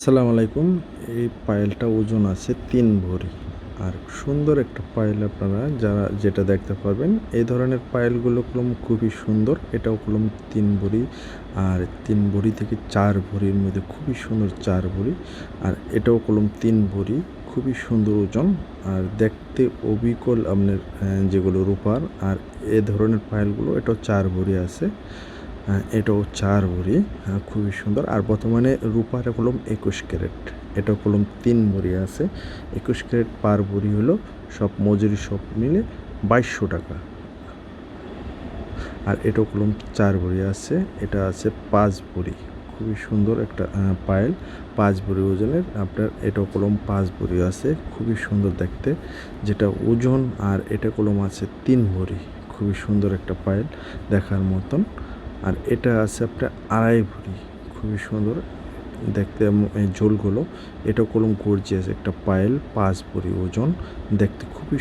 আসসালামু আলাইকুম। এই পায়েলটা ওজন আছে তিন ভরি। আর সুন্দর একটা পায়েল আপনারা যারা যেটা দেখতে পারবেন, এই ধরনের পায়েলগুলো কলম খুবই সুন্দর। এটাও কলম তিন ভরি আর তিন ভরি থেকে চার ভরির মধ্যে খুবই সুন্দর চার ভরি। আর এটাও কলম তিন ভরি, খুবই সুন্দর ওজন। আর দেখতে অবিকল আপনার যেগুলো রূপার। আর এ ধরনের পায়েলগুলো এটাও চার ভরি আছে। এটাও চার ভরি হ্যাঁ, খুবই সুন্দর। আর বর্তমানে রূপার কলম একুশ ক্যারেট এটা কলম তিন ভরি আছে। একুশ ক্যারেট পার ভরি হলো সব মজুরি সব মিলে বাইশশো টাকা। আর এটাও কলম চার ভরি আছে এটা আছে পাঁচ ভরি খুবই সুন্দর একটা পায়েল পাঁচ ভরি ওজনের। আপনার এটাও কলম পাঁচ ভরি আছে খুবই সুন্দর দেখতে। যেটা ওজন আর এটা কলম আছে তিন ভরি খুবই সুন্দর একটা পায়েল দেখার মতন। আর এটা আছে আপনার আড়াই ভরি। খুবই সুন্দর। দেখতে এই ঝোলগুলো এটা কলম গর্জিয়াস একটা পায়েল, পাঁচ ভরি ওজন। দেখতে খুবই